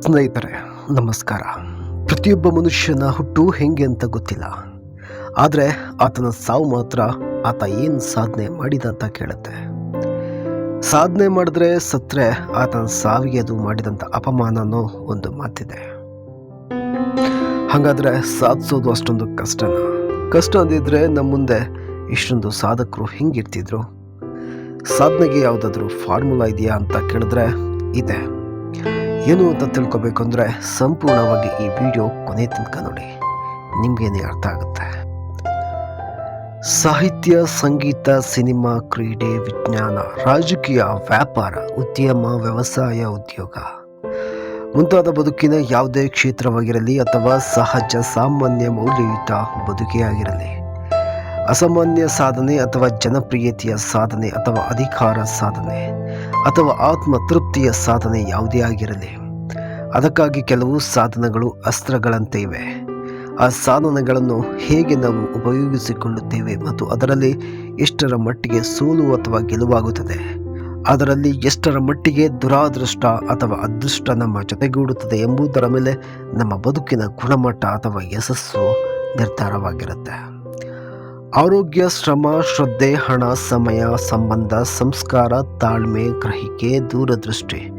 ಸ್ನೇಹಿತರೆ, ನಮಸ್ಕಾರ. ಪ್ರತಿಯೊಬ್ಬ ಮನುಷ್ಯನ ಹುಟ್ಟು ಹೆಂಗೆ ಅಂತ ಗೊತ್ತಿಲ್ಲ. ಆದರೆ ಆತನ ಸಾವು ಮಾತ್ರ ಆತ ಏನು ಸಾಧನೆ ಮಾಡಿದ ಅಂತ ಕೇಳುತ್ತೆ. ಸಾಧನೆ ಮಾಡಿದ್ರೆ ಸತ್ರೆ ಆತನ ಸಾವಿಗೆ ಅದು ಮಾಡಿದಂಥ ಅಪಮಾನ ಅನ್ನೋ ಒಂದು ಮಾತಿದೆ. ಹಾಗಾದರೆ ಸಾಧಿಸೋದು ಅಷ್ಟೊಂದು ಕಷ್ಟನ? ಕಷ್ಟ ಅಂದಿದ್ರೆ ನಮ್ಮ ಮುಂದೆ ಇಷ್ಟೊಂದು ಸಾಧಕರು ಹೆಂಗಿರ್ತಿದ್ರು? ಸಾಧನೆಗೆ ಯಾವುದಾದ್ರೂ ಫಾರ್ಮುಲಾ ಇದೆಯಾ ಅಂತ ಕೇಳಿದ್ರೆ ಇದೆ. ಏನು ಅಂತ ತಿಳ್ಕೊಬೇಕು ಅಂದರೆ ಸಂಪೂರ್ಣವಾಗಿ ಈ ವಿಡಿಯೋ ಕೊನೆ ತನಕ ನೋಡಿ. ನಿಮಗೇನೆ ಅರ್ಥ ಆಗುತ್ತೆ? ಸಾಹಿತ್ಯ, ಸಂಗೀತ, ಸಿನಿಮಾ, ಕ್ರೀಡೆ, ವಿಜ್ಞಾನ, ರಾಜಕೀಯ, ವ್ಯಾಪಾರ, ಉದ್ಯಮ, ವ್ಯವಸಾಯ, ಉದ್ಯೋಗ ಮುಂತಾದ ಬದುಕಿನ ಯಾವುದೇ ಕ್ಷೇತ್ರವಾಗಿರಲಿ ಅಥವಾ ಸಹಜ, ಸಾಮಾನ್ಯ, ಮೌಲ್ಯಯುತ ಬದುಕೇ ಅಸಾಮಾನ್ಯ ಸಾಧನೆ ಅಥವಾ ಜನಪ್ರಿಯತೆಯ ಸಾಧನೆ ಅಥವಾ ಅಧಿಕಾರ ಸಾಧನೆ ಅಥವಾ ಆತ್ಮ ತೃಪ್ತಿಯ ಸಾಧನೆ ಯಾವುದೇ ಆಗಿರಲಿ. ಅದಕ್ಕಾಗಿ ಕೆಲವು ಸಾಧನಗಳು ಅಸ್ತ್ರಗಳಂತೆ ಇವೆ ಆ ಸಾಧನಗಳನ್ನು ಹೇಗೆ ನಾವು ಉಪಯೋಗಿಸಿಕೊಳ್ಳುತ್ತೇವೆ ಮತ್ತು ಅದರಲ್ಲಿ ಎಷ್ಟರ ಮಟ್ಟಿಗೆ ಸೋಲು ಅಥವಾ ಗೆಲುವಾಗುತ್ತದೆ? ಅದರಲ್ಲಿ ಎಷ್ಟರ ಮಟ್ಟಿಗೆ ದುರಾದೃಷ್ಟ ಅಥವಾ ಅದೃಷ್ಟ ನಮ್ಮ ಜೊತೆಗೂಡುತ್ತದೆ ಎಂಬುದರ ಮೇಲೆ ನಮ್ಮ ಬದುಕಿನ ಗುಣಮಟ್ಟ ಅಥವಾ ಯಶಸ್ಸು ನಿರ್ಧಾರವಾಗಿರುತ್ತೆ. ಆರೋಗ್ಯ, ಶ್ರಮ, ಶ್ರದ್ಧೆ, ಹಣ, ಸಮಯ, ಸಂಬಂಧ, ಸಂಸ್ಕಾರ, ತಾಳ್ಮೆ, ಗ್ರಹಿಕೆ, ದೂರದೃಷ್ಟಿ,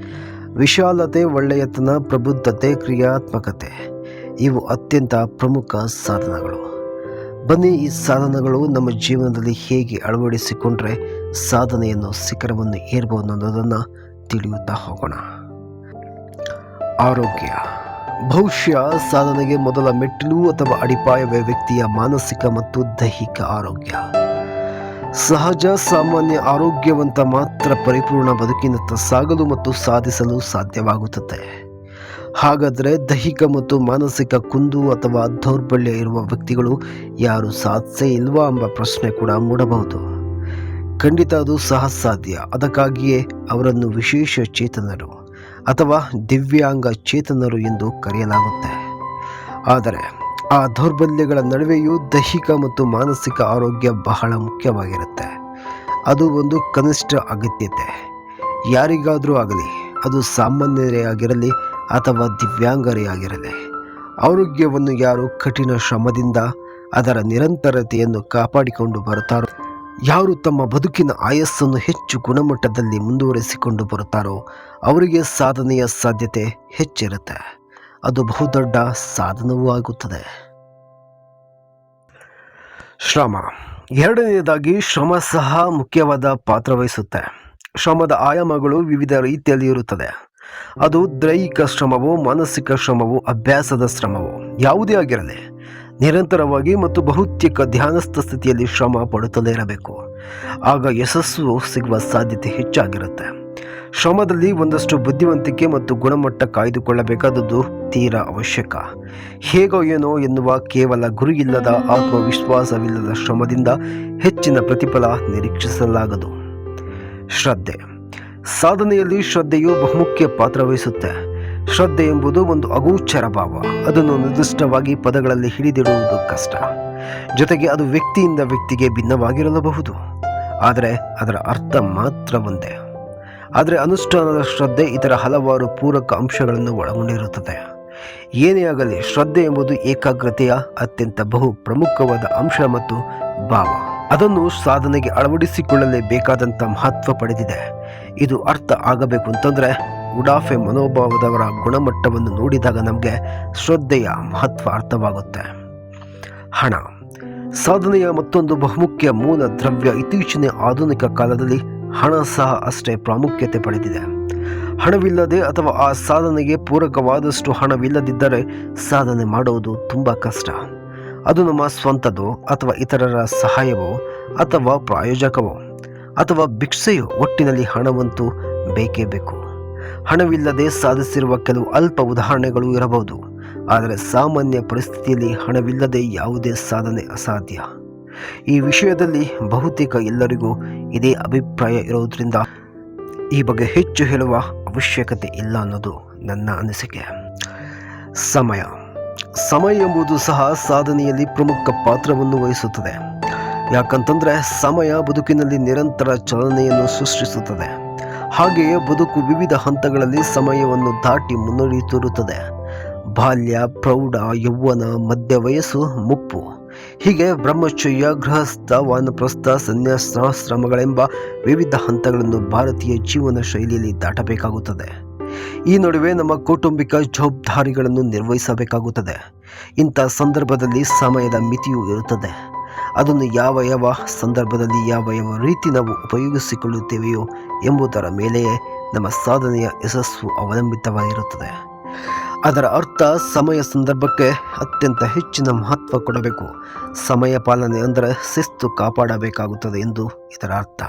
ವಿಶಾಲತೆ, ಒಳ್ಳೆಯತನ, ಪ್ರಬುದ್ಧತೆ, ಕ್ರಿಯಾತ್ಮಕತೆ, ಇವು ಅತ್ಯಂತ ಪ್ರಮುಖ ಸಾಧನಗಳು. ಬನ್ನಿ ಈ ಸಾಧನಗಳು ನಮ್ಮ ಜೀವನದಲ್ಲಿ ಹೇಗೆ ಅಳವಡಿಸಿಕೊಂಡ್ರೆ ಸಾಧನೆಯನ್ನು ಶಿಖರವನ್ನು ಏರ್ಬೋದು ಅನ್ನೋದನ್ನು ತಿಳಿಯುತ್ತಾ ಹೋಗೋಣ. ಆರೋಗ್ಯ. ಬಹುಶಃ ಸಾಧನೆಗೆ ಮೊದಲ ಮೆಟ್ಟಿಲು ಅಥವಾ ಅಡಿಪಾಯವೇ ವ್ಯಕ್ತಿಯ ಮಾನಸಿಕ ಮತ್ತು ದೈಹಿಕ ಆರೋಗ್ಯ. ಸಹಜ, ಸಾಮಾನ್ಯ, ಆರೋಗ್ಯವಂತ ಮಾತ್ರ ಪರಿಪೂರ್ಣ ಬದುಕಿನತ್ತ ಸಾಗಲು ಮತ್ತು ಸಾಧಿಸಲು ಸಾಧ್ಯವಾಗುತ್ತದೆ. ಹಾಗಾದರೆ ದೈಹಿಕ ಮತ್ತು ಮಾನಸಿಕ ಕುಂದು ಅಥವಾ ದೌರ್ಬಲ್ಯ ಇರುವ ವ್ಯಕ್ತಿಗಳು ಯಾರು ಸಾಧಿಸೇ ಇಲ್ವಾ ಎಂಬ ಪ್ರಶ್ನೆ ಕೂಡ ಮೂಡಬಹುದು. ಖಂಡಿತ ಅದು ಸಹ ಸಾಧ್ಯ. ಅದಕ್ಕಾಗಿಯೇ ಅವರನ್ನು ವಿಶೇಷ ಚೇತನರು. ಅಥವಾ ದಿವ್ಯಾಂಗ ಚೇತನರು ಎಂದು ಕರೆಯಲಾಗುತ್ತೆ. ಆದರೆ ಆ ದೌರ್ಬಲ್ಯಗಳ ನಡುವೆಯೂ ದೈಹಿಕ ಮತ್ತು ಮಾನಸಿಕ ಆರೋಗ್ಯ ಬಹಳ ಮುಖ್ಯವಾಗಿರುತ್ತೆ. ಅದು ಒಂದು ಕನಿಷ್ಠ ಅಗತ್ಯತೆ. ಯಾರಿಗಾದರೂ ಆಗಲಿ, ಅದು ಸಾಮಾನ್ಯರೇ ಆಗಿರಲಿ ಅಥವಾ ದಿವ್ಯಾಂಗರೇ ಆಗಿರಲಿ, ಆರೋಗ್ಯವನ್ನು ಯಾರು ಕಠಿಣ ಶ್ರಮದಿಂದ ಅದರ ನಿರಂತರತೆಯನ್ನು ಕಾಪಾಡಿಕೊಂಡು ಬರುತ್ತಾರೋ ಯಾರು ತಮ್ಮ ಬದುಕಿನ ಆಯಸ್ಸನ್ನು ಹೆಚ್ಚು ಗುಣಮಟ್ಟದಲ್ಲಿ ಮುಂದುವರಿಸಿಕೊಂಡು ಬರುತ್ತಾರೋ ಅವರಿಗೆ ಸಾಧನೆಯ ಸಾಧ್ಯತೆ ಹೆಚ್ಚಿರುತ್ತೆ. ಅದು ಬಹುದೊಡ್ಡ ಸಾಧನವೂ ಆಗುತ್ತದೆ. ಶ್ರಮ. ಎರಡನೆಯದಾಗಿ ಶ್ರಮ ಸಹ ಮುಖ್ಯವಾದ ಪಾತ್ರ ವಹಿಸುತ್ತೆ. ಶ್ರಮದ ಆಯಾಮಗಳು ವಿವಿಧ ರೀತಿಯಲ್ಲಿ ಇರುತ್ತದೆ. ಅದು ದೈಹಿಕ ಶ್ರಮವು, ಮಾನಸಿಕ ಶ್ರಮವು, ಅಭ್ಯಾಸದ ಶ್ರಮವು, ಯಾವುದೇ ಆಗಿರಲಿ. ನಿರಂತರವಾಗಿ ಮತ್ತು ಬಹುತೇಕ ಧ್ಯಾನಸ್ಥ ಸ್ಥಿತಿಯಲ್ಲಿ ಶ್ರಮ ಪಡುತ್ತಲೇ ಇರಬೇಕು. ಆಗ ಯಶಸ್ಸು ಸಿಗುವ ಸಾಧ್ಯತೆ ಹೆಚ್ಚಾಗಿರುತ್ತೆ. ಶ್ರಮದಲ್ಲಿ ಒಂದಷ್ಟು ಬುದ್ಧಿವಂತಿಕೆ ಮತ್ತು ಗುಣಮಟ್ಟ ಕಾಯ್ದುಕೊಳ್ಳಬೇಕಾದದ್ದು ತೀರಾ ಅವಶ್ಯಕ. ಹೇಗೋ ಏನೋ ಎನ್ನುವ ಕೇವಲ ಗುರಿಯಿಲ್ಲದ ಆತ್ಮವಿಶ್ವಾಸವಿಲ್ಲದ ಶ್ರಮದಿಂದ ಹೆಚ್ಚಿನ ಪ್ರತಿಫಲ ನಿರೀಕ್ಷಿಸಲಾಗದು. ಶ್ರದ್ಧೆ. ಸಾಧನೆಯಲ್ಲಿ ಶ್ರದ್ಧೆಯು ಬಹುಮುಖ್ಯ ಪಾತ್ರ ವಹಿಸುತ್ತೆ. ಶ್ರದ್ಧೆ ಎಂಬುದು ಒಂದು ಅಗೋಚರ ಭಾವ. ಅದನ್ನು ನಿರ್ದಿಷ್ಟವಾಗಿ ಪದಗಳಲ್ಲಿ ಹಿಡಿದಿಡುವುದು ಕಷ್ಟ. ಜೊತೆಗೆ ಅದು ವ್ಯಕ್ತಿಯಿಂದ ವ್ಯಕ್ತಿಗೆ ಭಿನ್ನವಾಗಿರಲಬಹುದು. ಆದರೆ ಅದರ ಅರ್ಥ ಮಾತ್ರ ಒಂದೇ. ಆದರೆ ಅನುಷ್ಠಾನದ ಶ್ರದ್ಧೆ ಇತರ ಹಲವಾರು ಪೂರಕ ಅಂಶಗಳನ್ನು ಒಳಗೊಂಡಿರುತ್ತದೆ. ಏನೇ ಆಗಲಿ, ಶ್ರದ್ಧೆ ಎಂಬುದು ಏಕಾಗ್ರತೆಯ ಅತ್ಯಂತ ಬಹು ಪ್ರಮುಖವಾದ ಅಂಶ ಮತ್ತು ಭಾವ. ಅದನ್ನು ಸಾಧನೆಗೆ ಅಳವಡಿಸಿಕೊಳ್ಳಲೇಬೇಕಾದಂಥ ಮಹತ್ವ ಪಡೆದಿದೆ. ಇದು ಅರ್ಥ ಆಗಬೇಕು ಅಂತಂದರೆ ಉಡಾಫೆ ಮನೋಭಾವದವರ ಗುಣಮಟ್ಟವನ್ನು ನೋಡಿದಾಗ ನಮಗೆ ಶ್ರದ್ಧೆಯ ಮಹತ್ವ ಅರ್ಥವಾಗುತ್ತೆ. ಹಣ. ಸಾಧನೆಯ ಮತ್ತೊಂದು ಬಹುಮುಖ್ಯ ಮೂಲ ದ್ರವ್ಯ ಇತ್ತೀಚಿನ ಆಧುನಿಕ ಕಾಲದಲ್ಲಿ ಹಣ ಸಹ ಅಷ್ಟೇ ಪ್ರಾಮುಖ್ಯತೆ ಪಡೆದಿದೆ. ಹಣವಿಲ್ಲದೆ ಅಥವಾ ಆ ಸಾಧನೆಗೆ ಪೂರಕವಾದಷ್ಟು ಹಣವಿಲ್ಲದಿದ್ದರೆ ಸಾಧನೆ ಮಾಡುವುದು ತುಂಬ ಕಷ್ಟ. ಅದು ನಮ್ಮ ಸ್ವಂತದೋ ಅಥವಾ ಇತರರ ಸಹಾಯವೋ ಅಥವಾ ಪ್ರಾಯೋಜಕವೋ ಅಥವಾ ಭಿಕ್ಷೆಯೋ ಒಟ್ಟಿನಲ್ಲಿ ಹಣವಂತೂ ಬೇಕೇ ಬೇಕು. ಹಣವಿಲ್ಲದೆ ಸಾಧಿಸಿರುವ ಕೆಲವು ಅಲ್ಪ ಉದಾಹರಣೆಗಳು ಇರಬಹುದು. ಆದರೆ ಸಾಮಾನ್ಯ ಪರಿಸ್ಥಿತಿಯಲ್ಲಿ ಹಣವಿಲ್ಲದೆ ಯಾವುದೇ ಸಾಧನೆ ಅಸಾಧ್ಯ. ಈ ವಿಷಯದಲ್ಲಿ ಬಹುತೇಕ ಎಲ್ಲರಿಗೂ ಇದೇ ಅಭಿಪ್ರಾಯ ಇರೋದ್ರಿಂದ ಈ ಬಗ್ಗೆ ಹೆಚ್ಚು ಹೇಳುವ ಅವಶ್ಯಕತೆ ಇಲ್ಲ ಅನ್ನೋದು ನನ್ನ ಅನಿಸಿಕೆ. ಸಮಯ. ಸಮಯ ಎಂಬುದು ಸಹ ಸಾಧನೆಯಲ್ಲಿ ಪ್ರಮುಖ ಪಾತ್ರವನ್ನು ವಹಿಸುತ್ತದೆ. ಯಾಕಂತಂದರೆ ಸಮಯ ಬದುಕಿನಲ್ಲಿ ನಿರಂತರ ಚಲನೆಯನ್ನು ಸೃಷ್ಟಿಸುತ್ತದೆ. ಹಾಗೆಯೇ ಬದುಕು ವಿವಿಧ ಹಂತಗಳಲ್ಲಿ ಸಮಯವನ್ನು ದಾಟಿ ಮುನ್ನಡೆಯುತ್ತಿರುತ್ತದೆ ಬಾಲ್ಯ, ಪ್ರೌಢ, ಯೌವನ ಮಧ್ಯ ವಯಸ್ಸು ಮುಪ್ಪು. ಹೀಗೆ ಬ್ರಹ್ಮಚರ್ಯ, ಗೃಹಸ್ಥ, ವಾನಪ್ರಸ್ಥ ಸನ್ಯಾಸಾಶ್ರಮಗಳೆಂಬ ವಿವಿಧ ಹಂತಗಳನ್ನು ಭಾರತೀಯ ಜೀವನ ಶೈಲಿಯಲ್ಲಿ ದಾಟಬೇಕಾಗುತ್ತದೆ. ಈ ನಡುವೆ ನಮ್ಮ ಕೌಟುಂಬಿಕ ಜವಾಬ್ದಾರಿಗಳನ್ನು ನಿರ್ವಹಿಸಬೇಕಾಗುತ್ತದೆ. ಇಂಥ ಸಂದರ್ಭದಲ್ಲಿ ಸಮಯದ ಮಿತಿಯೂ ಇರುತ್ತದೆ. ಅದನ್ನು ಯಾವ ಯಾವ ಸಂದರ್ಭದಲ್ಲಿ ಯಾವ ಯಾವ ರೀತಿ ನಾವು ಉಪಯೋಗಿಸಿಕೊಳ್ಳುತ್ತೇವೆಯೋ ಎಂಬುದರ ಮೇಲೆಯೇ ನಮ್ಮ ಸಾಧನೆಯ ಯಶಸ್ಸು ಅವಲಂಬಿತವಾಗಿರುತ್ತದೆ. ಅದರ ಅರ್ಥ, ಸಮಯ ಸಂದರ್ಭಕ್ಕೆ ಅತ್ಯಂತ ಹೆಚ್ಚಿನ ಮಹತ್ವ ಕೊಡಬೇಕು. ಸಮಯ ಪಾಲನೆ ಅಂದರೆ ಶಿಸ್ತು ಕಾಪಾಡಬೇಕಾಗುತ್ತದೆ ಎಂದು ಇದರ ಅರ್ಥ.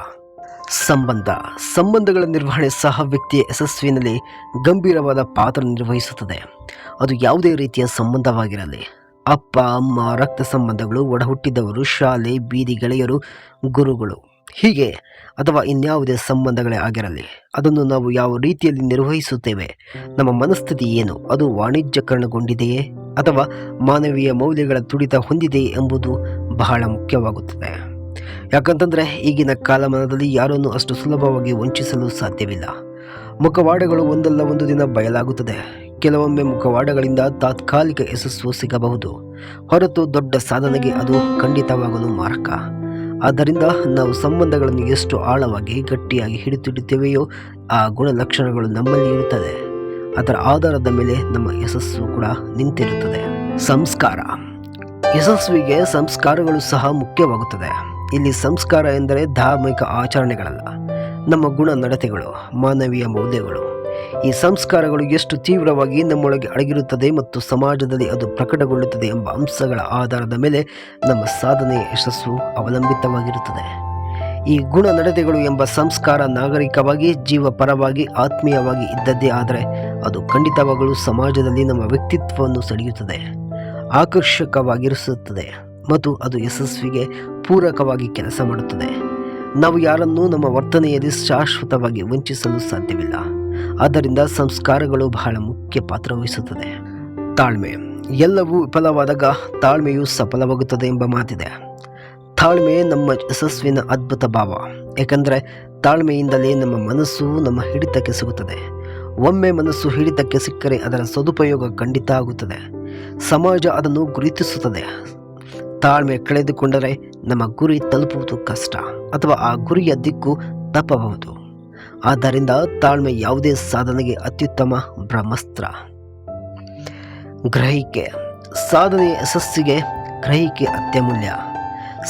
ಸಂಬಂಧ. ಸಂಬಂಧಗಳ ನಿರ್ವಹಣೆ ಸಹ ವ್ಯಕ್ತಿಯ ಯಶಸ್ವಿನಲ್ಲಿ ಗಂಭೀರವಾದ ಪಾತ್ರ ನಿರ್ವಹಿಸುತ್ತದೆ. ಅದು ಯಾವುದೇ ರೀತಿಯ ಸಂಬಂಧವಾಗಿರಲಿ. ಅಪ್ಪ, ಅಮ್ಮ, ರಕ್ತ ಸಂಬಂಧಗಳು ಒಡಹುಟ್ಟಿದವರು, ಶಾಲೆ, ಬೀದಿ ಗೆಳೆಯರು, ಗುರುಗಳು. ಹೀಗೆ ಅಥವಾ ಇನ್ಯಾವುದೇ ಸಂಬಂಧಗಳೇ ಆಗಿರಲಿ, ಅದನ್ನು ನಾವು ಯಾವ ರೀತಿಯಲ್ಲಿ ನಿರ್ವಹಿಸುತ್ತೇವೆ? ನಮ್ಮ ಮನಸ್ಥಿತಿ ಏನು? ಅದು ವಾಣಿಜ್ಯಕರಣಗೊಂಡಿದೆಯೇ? ಅಥವಾ ಮಾನವೀಯ ಮೌಲ್ಯಗಳ ತುಡಿತ ಹೊಂದಿದೆಯೇ ಎಂಬುದು ಬಹಳ ಮುಖ್ಯವಾಗುತ್ತದೆ. ಯಾಕಂತಂದರೆ, ಈಗಿನ ಕಾಲಮಾನದಲ್ಲಿ ಯಾರನ್ನು ಅಷ್ಟು ಸುಲಭವಾಗಿ ವಂಚಿಸಲು ಸಾಧ್ಯವಿಲ್ಲ. ಮುಖವಾಡಗಳು ಒಂದಲ್ಲ ಒಂದು ದಿನ ಬಯಲಾಗುತ್ತದೆ. ಕೆಲವೊಮ್ಮೆ ಮುಖವಾಡಗಳಿಂದ ತಾತ್ಕಾಲಿಕ ಯಶಸ್ಸು ಸಿಗಬಹುದು. ಹೊರತು ದೊಡ್ಡ ಸಾಧನೆಗೆ ಅದು ಖಂಡಿತವಾಗಲು ಮಾರಕ. ಆದ್ದರಿಂದ ನಾವು ಸಂಬಂಧಗಳನ್ನು ಎಷ್ಟು ಆಳವಾಗಿ ಗಟ್ಟಿಯಾಗಿ ಹಿಡಿದಿಡುತ್ತೇವೆಯೋ ಆ ಗುಣಲಕ್ಷಣಗಳು ನಮ್ಮಲ್ಲಿ ಇರುತ್ತದೆ ಅದರ ಆಧಾರದ ಮೇಲೆ ನಮ್ಮ ಯಶಸ್ಸು ಕೂಡ ನಿಂತಿರುತ್ತದೆ. ಸಂಸ್ಕಾರ. ಯಶಸ್ವಿಗೆ ಸಂಸ್ಕಾರಗಳು ಸಹ ಮುಖ್ಯವಾಗುತ್ತದೆ. ಇಲ್ಲಿ ಸಂಸ್ಕಾರ ಎಂದರೆ ಧಾರ್ಮಿಕ ಆಚರಣೆಗಳಲ್ಲ. ನಮ್ಮ ಗುಣ ನಡತೆಗಳು ಮಾನವೀಯ ಮೌಲ್ಯಗಳು. ಈ ಸಂಸ್ಕಾರಗಳು ಎಷ್ಟು ತೀವ್ರವಾಗಿ ನಮ್ಮೊಳಗೆ ಅಡಗಿರುತ್ತದೆ ಮತ್ತು ಸಮಾಜದಲ್ಲಿ ಅದು ಪ್ರಕಟಗೊಳ್ಳುತ್ತದೆ ಎಂಬ ಅಂಶಗಳ ಆಧಾರದ ಮೇಲೆ ನಮ್ಮ ಸಾಧನೆಯ ಯಶಸ್ಸು ಅವಲಂಬಿತವಾಗಿರುತ್ತದೆ. ಈ ಗುಣ ನಡತೆಗಳು ಎಂಬ ಸಂಸ್ಕಾರ ನಾಗರಿಕವಾಗಿ, ಜೀವಪರವಾಗಿ, ಆತ್ಮೀಯವಾಗಿ ಇದ್ದದ್ದೇ ಆದರೆ ಅದು ಖಂಡಿತವಾಗಲೂ ಸಮಾಜದಲ್ಲಿ ನಮ್ಮ ವ್ಯಕ್ತಿತ್ವವನ್ನು ಸೆಳೆಯುತ್ತದೆ, ಆಕರ್ಷಕವಾಗಿರಿಸುತ್ತದೆ ಮತ್ತು ಅದು ಯಶಸ್ವಿಗೆ ಪೂರಕವಾಗಿ ಕೆಲಸ ಮಾಡುತ್ತದೆ. ನಾವು ಯಾರನ್ನೂ ನಮ್ಮ ವರ್ತನೆಯಲ್ಲಿ ಶಾಶ್ವತವಾಗಿ ವಂಚಿಸಲು ಸಾಧ್ಯವಿಲ್ಲ. ಆದ್ದರಿಂದ ಸಂಸ್ಕಾರಗಳು ಬಹಳ ಮುಖ್ಯ ಪಾತ್ರ ವಹಿಸುತ್ತದೆ. ತಾಳ್ಮೆ. ಎಲ್ಲವೂ ವಿಫಲವಾದಾಗ ತಾಳ್ಮೆಯು ಸಫಲವಾಗುತ್ತದೆ ಎಂಬ ಮಾತಿದೆ. ತಾಳ್ಮೆ ನಮ್ಮ ಯಶಸ್ವಿನ ಅದ್ಭುತ ಭಾವ. ಏಕೆಂದರೆ ತಾಳ್ಮೆಯಿಂದಲೇ ನಮ್ಮ ಮನಸ್ಸು ನಮ್ಮ ಹಿಡಿತಕ್ಕೆ ಸಿಗುತ್ತದೆ. ಒಮ್ಮೆ ಮನಸ್ಸು ಹಿಡಿತಕ್ಕೆ ಸಿಕ್ಕರೆ ಅದರ ಸದುಪಯೋಗ ಖಂಡಿತ ಆಗುತ್ತದೆ. ಸಮಾಜ ಅದನ್ನು ಗುರುತಿಸುತ್ತದೆ. ತಾಳ್ಮೆ ಕಳೆದುಕೊಂಡರೆ ನಮ್ಮ ಗುರಿ ತಲುಪುವುದು ಕಷ್ಟ ಅಥವಾ ಆ ಗುರಿಯ ದಿಕ್ಕು ತಪ್ಪಬಹುದು. ಆದ್ದರಿಂದ ತಾಳ್ಮೆ ಯಾವುದೇ ಸಾಧನೆಗೆ ಅತ್ಯುತ್ತಮ ಬ್ರಹ್ಮಸ್ತ್ರ. ಗ್ರಹಿಕೆ. ಸಾಧನೆ ಯಶಸ್ಸಿಗೆ ಗ್ರಹಿಕೆ ಅತ್ಯಮೂಲ್ಯ.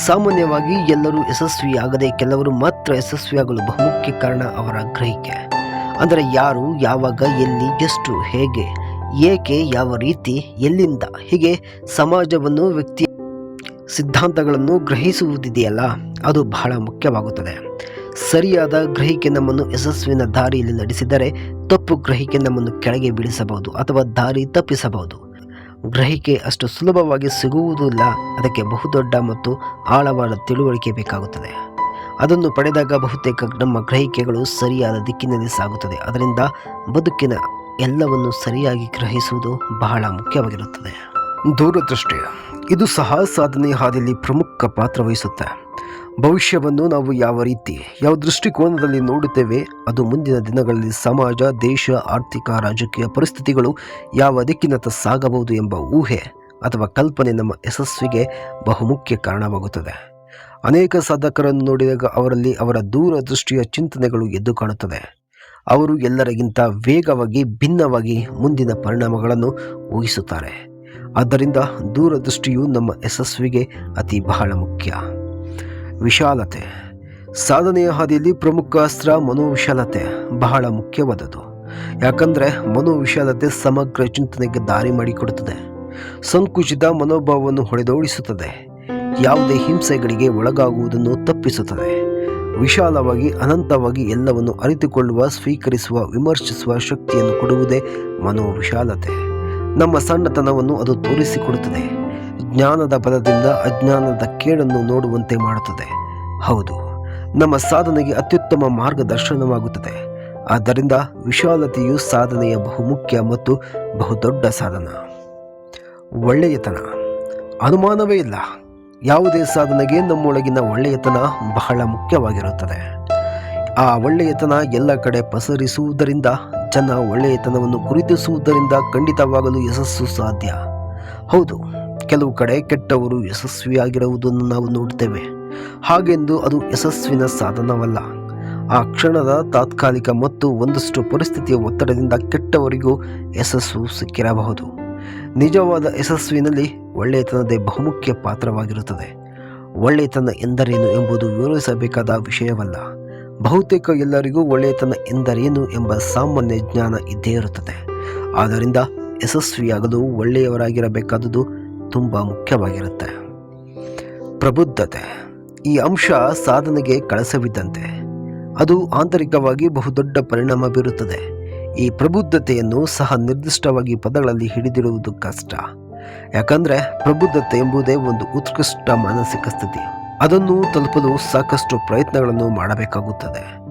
ಸಾಮಾನ್ಯವಾಗಿ ಎಲ್ಲರೂ ಯಶಸ್ವಿಯಾಗದೆ ಕೆಲವರು ಮಾತ್ರ ಯಶಸ್ವಿಯಾಗಲು ಬಹುಮುಖ್ಯ ಕಾರಣ ಅವರ ಗ್ರಹಿಕೆ. ಅಂದರೆ ಯಾರು, ಯಾವಾಗ, ಎಲ್ಲಿ, ಎಷ್ಟು, ಹೇಗೆ, ಏಕೆ, ಯಾವ ರೀತಿ, ಎಲ್ಲಿಂದ, ಹೀಗೆ ಸಮಾಜವನ್ನು ವ್ಯಕ್ತಿ ಸಿದ್ಧಾಂತಗಳನ್ನು ಗ್ರಹಿಸುವುದಿದೆಯಲ್ಲ, ಅದು ಬಹಳ ಮುಖ್ಯವಾಗುತ್ತದೆ. ಸರಿಯಾದ ಗ್ರಹಿಕೆ ನಮ್ಮನ್ನು ಯಶಸ್ವಿನ ದಾರಿಯಲ್ಲಿ ನಡೆಸಿದರೆ ತಪ್ಪು ಗ್ರಹಿಕೆ ನಮ್ಮನ್ನು ಕೆಳಗೆ ಬೀಳಿಸಬಹುದು ಅಥವಾ ದಾರಿ ತಪ್ಪಿಸಬಹುದು. ಗ್ರಹಿಕೆ ಅಷ್ಟು ಸುಲಭವಾಗಿ ಸಿಗುವುದಿಲ್ಲ, ಅದಕ್ಕೆ ಬಹುದೊಡ್ಡ ಮತ್ತು ಆಳವಾದ ತಿಳುವಳಿಕೆ ಬೇಕಾಗುತ್ತದೆ. ಅದನ್ನು ಪಡೆದಾಗ ಬಹುತೇಕ ನಮ್ಮ ಗ್ರಹಿಕೆಗಳು ಸರಿಯಾದ ದಿಕ್ಕಿನಲ್ಲಿ ಸಾಗುತ್ತದೆ, ಅದರಿಂದ ಬದುಕಿನ ಎಲ್ಲವನ್ನು ಸರಿಯಾಗಿ ಗ್ರಹಿಸುವುದು ಬಹಳ ಮುಖ್ಯವಾಗಿರುತ್ತದೆ. ದೂರದೃಷ್ಟಿ ಇದು ಸಹ ಸಾಧನೆ ಹಾದಿಯಲ್ಲಿ ಪ್ರಮುಖ ಪಾತ್ರ ವಹಿಸುತ್ತೆ. ಭವಿಷ್ಯವನ್ನು ನಾವು ಯಾವ ರೀತಿ, ಯಾವ ದೃಷ್ಟಿಕೋನದಲ್ಲಿ ನೋಡುತ್ತೇವೆ, ಅದು ಮುಂದಿನ ದಿನಗಳಲ್ಲಿ ಸಮಾಜ, ದೇಶ, ಆರ್ಥಿಕ, ರಾಜಕೀಯ ಪರಿಸ್ಥಿತಿಗಳು ಯಾವ ದಿಕ್ಕಿನತ್ತ ಸಾಗಬಹುದು ಎಂಬ ಊಹೆ ಅಥವಾ ಕಲ್ಪನೆ ನಮ್ಮ ಯಶಸ್ವಿಗೆ ಬಹುಮುಖ್ಯ ಕಾರಣವಾಗುತ್ತದೆ. ಅನೇಕ ಸಾಧಕರನ್ನು ನೋಡಿದಾಗ ಅವರಲ್ಲಿ ಅವರ ದೂರದೃಷ್ಟಿಯ ಚಿಂತನೆಗಳು ಎದ್ದು ಕಾಣುತ್ತದೆ. ಅವರು ಎಲ್ಲರಿಗಿಂತ ವೇಗವಾಗಿ, ಭಿನ್ನವಾಗಿ ಮುಂದಿನ ಪರಿಣಾಮಗಳನ್ನು ಊಹಿಸುತ್ತಾರೆ. ಆದ್ದರಿಂದ ದೂರದೃಷ್ಟಿಯು ನಮ್ಮ ಯಶಸ್ವಿಗೆ ಅತಿ ಬಹಳ ಮುಖ್ಯ. ವಿಶಾಲತೆ. ಸಾಧನೆಯ ಹಾದಿಯಲ್ಲಿ ಪ್ರಮುಖ ಅಸ್ತ್ರ ಮನೋವಿಶಾಲತೆ ಬಹಳ ಮುಖ್ಯವಾದದ್ದು. ಯಾಕಂದರೆ ಮನೋವಿಶಾಲತೆ ಸಮಗ್ರ ಚಿಂತನೆಗೆ ದಾರಿ ಮಾಡಿಕೊಡುತ್ತದೆ. ಸಂಕುಚಿತ ಮನೋಭಾವವನ್ನು ಹೊಡೆದೋಡಿಸುತ್ತದೆ. ಯಾವುದೇ ಹಿಂಸೆಗಳಿಗೆ ಒಳಗಾಗುವುದನ್ನು ತಪ್ಪಿಸುತ್ತದೆ. ವಿಶಾಲವಾಗಿ, ಅನಂತವಾಗಿ ಎಲ್ಲವನ್ನು ಅರಿತುಕೊಳ್ಳುವ, ಸ್ವೀಕರಿಸುವ, ವಿಮರ್ಶಿಸುವ ಶಕ್ತಿಯನ್ನು ಕೊಡುವುದೇ ಮನೋವಿಶಾಲತೆ. ನಮ್ಮ ಸಣ್ಣತನವನ್ನು ಅದು ತೋರಿಸಿಕೊಡುತ್ತದೆ. ಜ್ಞಾನದ ಬಲದಿಂದ ಅಜ್ಞಾನದ ಕೇಡನ್ನು ನೋಡುವಂತೆ ಮಾಡುತ್ತದೆ. ಹೌದು, ನಮ್ಮ ಸಾಧನೆಗೆ ಅತ್ಯುತ್ತಮ ಮಾರ್ಗದರ್ಶನವಾಗುತ್ತದೆ. ಆದ್ದರಿಂದ ವಿಶಾಲತೆಯು ಸಾಧನೆಯ ಬಹುಮುಖ್ಯ ಮತ್ತು ಬಹುದೊಡ್ಡ ಸಾಧನ. ಒಳ್ಳೆಯತನ. ಅನುಮಾನವೇ ಇಲ್ಲ. ಯಾವುದೇ ಸಾಧನೆಗೆ ನಮ್ಮೊಳಗಿನ ಒಳ್ಳೆಯತನ ಬಹಳ ಮುಖ್ಯವಾಗಿರುತ್ತದೆ. ಆ ಒಳ್ಳೆಯತನ ಎಲ್ಲ ಕಡೆ ಪಸರಿಸುವುದರಿಂದ, ಜನ ಒಳ್ಳೆಯತನವನ್ನು ಗುರುತಿಸುವುದರಿಂದ ಖಂಡಿತವಾಗಲು ಯಶಸ್ಸು ಸಾಧ್ಯ. ಹೌದು ಕೆಲವು ಕಡೆ ಕೆಟ್ಟವರು ಯಶಸ್ವಿಯಾಗಿರುವುದನ್ನು ನಾವು ನೋಡ್ತೇವೆ. ಹಾಗೆಂದು ಅದು ಯಶಸ್ವಿನ ಸಾಧನವಲ್ಲ. ಆ ಕ್ಷಣದ ತಾತ್ಕಾಲಿಕ ಮತ್ತು ಒಂದಷ್ಟು ಪರಿಸ್ಥಿತಿಯ ಒತ್ತಡದಿಂದ ಕೆಟ್ಟವರಿಗೂ ಯಶಸ್ಸು ಸಿಕ್ಕಿರಬಹುದು. ನಿಜವಾದ ಯಶಸ್ವಿನಲ್ಲಿ ಒಳ್ಳೆಯತನದೇ ಬಹುಮುಖ್ಯ ಪಾತ್ರವಾಗಿರುತ್ತದೆ. ಒಳ್ಳೆಯತನ ಎಂದರೇನು ಎಂಬುದು ವಿವರಿಸಬೇಕಾದ ವಿಷಯವಲ್ಲ. ಬಹುತೇಕ ಎಲ್ಲರಿಗೂ ಒಳ್ಳೆಯತನ ಎಂದರೇನು ಎಂಬ ಸಾಮಾನ್ಯ ಜ್ಞಾನ ಇದ್ದೇ ಇರುತ್ತದೆ. ಆದ್ದರಿಂದ ಯಶಸ್ವಿಯಾಗಲು ಒಳ್ಳೆಯವರಾಗಿರಬೇಕಾದುದು ತುಂಬ ಮುಖ್ಯವಾಗಿರುತ್ತೆ. ಪ್ರಬುದ್ಧತೆ. ಈ ಅಂಶ ಸಾಧನೆಗೆ ಕಳಸವಿದ್ದಂತೆ. ಅದು ಆಂತರಿಕವಾಗಿ ಬಹುದೊಡ್ಡ ಪರಿಣಾಮ ಬೀರುತ್ತದೆ. ಈ ಪ್ರಬುದ್ಧತೆಯನ್ನು ಸಹ ನಿರ್ದಿಷ್ಟವಾಗಿ ಪದಗಳಲ್ಲಿ ಹಿಡಿದಿಡುವುದು ಕಷ್ಟ. ಯಾಕಂದರೆ ಪ್ರಬುದ್ಧತೆ ಎಂಬುದೇ ಒಂದು ಉತ್ಕೃಷ್ಟ ಮಾನಸಿಕ ಸ್ಥಿತಿ. ಅದನ್ನು ತಲುಪಲು ಸಾಕಷ್ಟು ಪ್ರಯತ್ನಗಳನ್ನು ಮಾಡಬೇಕಾಗುತ್ತದೆ.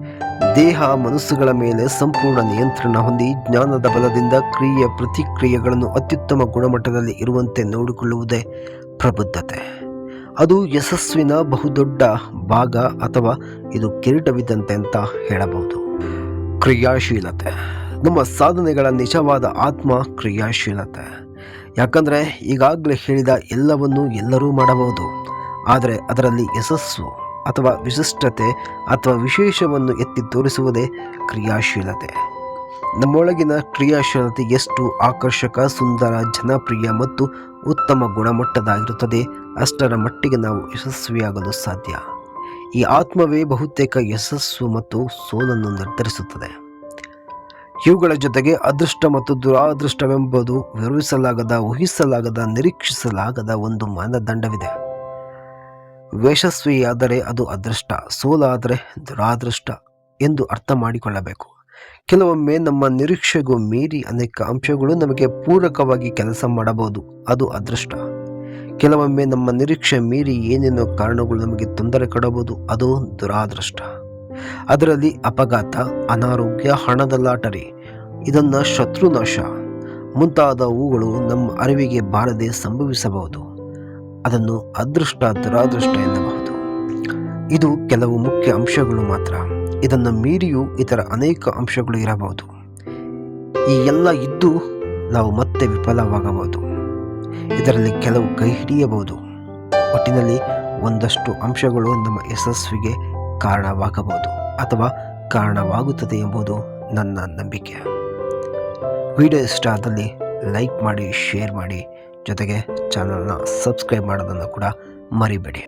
ದೇಹ ಮನಸ್ಸುಗಳ ಮೇಲೆ ಸಂಪೂರ್ಣ ನಿಯಂತ್ರಣ ಹೊಂದಿ ಜ್ಞಾನದ ಬಲದಿಂದ ಕ್ರಿಯೆ ಪ್ರತಿಕ್ರಿಯೆಗಳನ್ನು ಅತ್ಯುತ್ತಮ ಗುಣಮಟ್ಟದಲ್ಲಿ ಇರುವಂತೆ ನೋಡಿಕೊಳ್ಳುವುದೇ ಪ್ರಬುದ್ಧತೆ. ಅದು ಯಶಸ್ವಿನ ಬಹುದೊಡ್ಡ ಭಾಗ ಅಥವಾ ಇದು ಕಿರೀಟವಿದ್ದಂತೆ ಅಂತ ಹೇಳಬಹುದು. ಕ್ರಿಯಾಶೀಲತೆ. ನಮ್ಮ ಸಾಧನೆಗಳ ನಿಜವಾದ ಆತ್ಮ ಕ್ರಿಯಾಶೀಲತೆ. ಯಾಕಂದರೆ ಈಗಾಗಲೇ ಹೇಳಿದ ಎಲ್ಲವನ್ನೂ ಎಲ್ಲರೂ ಮಾಡಬಹುದು. ಆದರೆ ಅದರಲ್ಲಿ ಯಶಸ್ಸು ಅಥವಾ ವಿಶಿಷ್ಟತೆ ಅಥವಾ ವಿಶೇಷವನ್ನು ಎತ್ತಿ ತೋರಿಸುವುದೇ ಕ್ರಿಯಾಶೀಲತೆ. ನಮ್ಮೊಳಗಿನ ಕ್ರಿಯಾಶೀಲತೆ ಎಷ್ಟು ಆಕರ್ಷಕ, ಸುಂದರ, ಜನಪ್ರಿಯ ಮತ್ತು ಉತ್ತಮ ಗುಣಮಟ್ಟದಾಗಿರುತ್ತದೆ ಅಷ್ಟರ ಮಟ್ಟಿಗೆ ನಾವು ಯಶಸ್ವಿಯಾಗಲು ಸಾಧ್ಯ. ಈ ಆತ್ಮವೇ ಬಹುತೇಕ ಯಶಸ್ಸು ಮತ್ತು ಸೋಲನ್ನು ನಿರ್ಧರಿಸುತ್ತದೆ. ಇವುಗಳ ಜೊತೆಗೆ ಅದೃಷ್ಟ ಮತ್ತು ದುರಾದೃಷ್ಟವೆಂಬುದು ವಿವರಿಸಲಾಗದ, ಊಹಿಸಲಾಗದ, ನಿರೀಕ್ಷಿಸಲಾಗದ ಒಂದು ಮಾನದಂಡವಿದೆ. ಯಶಸ್ವಿಯಾದರೆ ಅದು ಅದೃಷ್ಟ ಸೋಲಾದರೆ ದುರಾದೃಷ್ಟ ಎಂದು ಅರ್ಥ ಮಾಡಿಕೊಳ್ಳಬೇಕು. ಕೆಲವೊಮ್ಮೆ ನಮ್ಮ ನಿರೀಕ್ಷೆಗೂ ಮೀರಿ ಅನೇಕ ಅಂಶಗಳು ನಮಗೆ ಪೂರಕವಾಗಿ ಕೆಲಸ ಮಾಡಬಹುದು, ಅದು ಅದೃಷ್ಟ. ಕೆಲವೊಮ್ಮೆ ನಮ್ಮ ನಿರೀಕ್ಷೆ ಮೀರಿ ಏನೇನೋ ಕಾರಣಗಳು ನಮಗೆ ತೊಂದರೆ ಕೊಡಬಹುದು, ಅದು ದುರಾದೃಷ್ಟ. ಅದರಲ್ಲಿ ಅಪಘಾತ, ಅನಾರೋಗ್ಯ, ಹಣದ ಲಾಟರಿ, ಇದನ್ನು ಶತ್ರುನಾಶ ಮುಂತಾದವುಗಳು ನಮ್ಮ ಅರಿವಿಗೆ ಬಾರದೆ ಸಂಭವಿಸಬಹುದು. ಅದನ್ನು ಅದೃಷ್ಟ ದುರಾದೃಷ್ಟ ಎನ್ನಬಹುದು ಇದು ಕೆಲವು ಮುಖ್ಯ ಅಂಶಗಳು ಮಾತ್ರ. ಇದನ್ನು ಮೀರಿಯೂ ಇತರ ಅನೇಕ ಅಂಶಗಳು ಇರಬಹುದು. ಈ ಎಲ್ಲ ಇದ್ದು ನಾವು ಮತ್ತೆ ವಿಫಲವಾಗಬಹುದು. ಇದರಲ್ಲಿ ಕೆಲವು ಕೈ ಹಿಡಿಯಬಹುದು. ಒಟ್ಟಿನಲ್ಲಿ ಒಂದಷ್ಟು ಅಂಶಗಳು ನಮ್ಮ ಯಶಸ್ವಿಗೆ ಕಾರಣವಾಗಬಹುದು ಅಥವಾ ಕಾರಣವಾಗುತ್ತದೆ ಎಂಬುದು ನನ್ನ ನಂಬಿಕೆ. ವಿಡಿಯೋ ಇಷ್ಟ ಆದಲ್ಲಿ ಲೈಕ್ ಮಾಡಿ, ಶೇರ್ ಮಾಡಿ ಜೊತೆಗೆ ಚಾನಲ್ನ ಸಬ್ಸ್ಕ್ರೈಬ್ ಮಾಡೋದನ್ನು ಕೂಡ ಮರಿಬೇಡಿ.